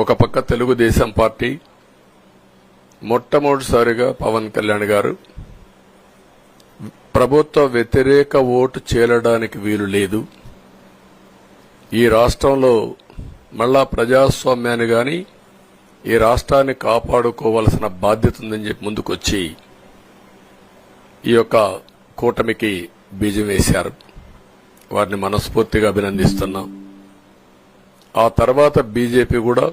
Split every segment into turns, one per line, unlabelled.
ఒక పక్క తెలుగుదేశం పార్టీ మొట్టమొదటిసారిగా పవన్ కళ్యాణ్ గారు ప్రభుత్వ వ్యతిరేక ఓటు చేరడానికి వీలు లేదు. ఈ రాష్ట్రంలో మళ్ళా ప్రజాస్వామ్యాన్ని గాని ఈ రాష్ట్రాన్ని కాపాడుకోవాల్సిన బాధ్యత ఉందని చెప్పి ముందుకొచ్చి ఈ యొక్క కూటమికి బీజం వేశారు. వారిని మనస్ఫూర్తిగా అభినందిస్తున్నాం. ఆ తర్వాత బీజేపీ కూడా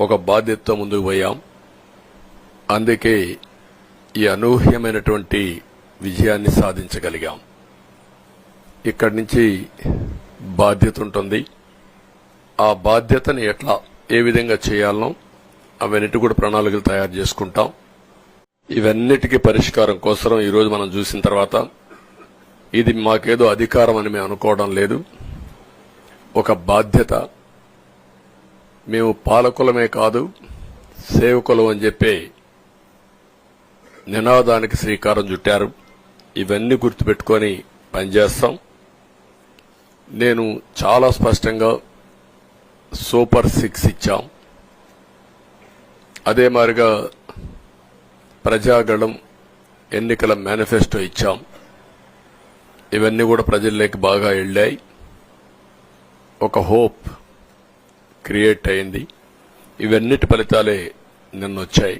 ఒక బాధ్యతతో ముందుకు పోయాం. అందుకే ఈ అనూహ్యమైనటువంటి విజయాన్ని సాధించగలిగాం. ఇక్కడి నుంచి బాధ్యత ఉంటుంది. ఆ బాధ్యతని ఎట్లా ఏ విధంగా చేయాలనో అవన్నిటి కూడా ప్రణాళికలు తయారు చేసుకుంటాం. ఇవన్నిటికీ పరిష్కారం కోసం ఈరోజు మనం చూసిన తర్వాత ఇది మాకేదో అధికారం అని మేము అనుకోవడం లేదు. ఒక బాధ్యత మేము పాలకులమే కాదు సేవకులం అని చెప్పే నినాదానికి శ్రీకారం చుట్టారు. ఇవన్నీ గుర్తుపెట్టుకొని పనిచేస్తాం. నేను చాలా స్పష్టంగా సూపర్ సిక్స్ ఇచ్చాం. అదే మాదిరిగా ప్రజాగళం ఎన్నికల మేనిఫెస్టో ఇచ్చాం. ఇవన్నీ కూడా ప్రజల్లోకి బాగా వెళ్ళాయి. ఒక హోప్ క్రియేట్ అయింది. ఇవన్నిటి ఫలితాలే నిన్న వచ్చాయి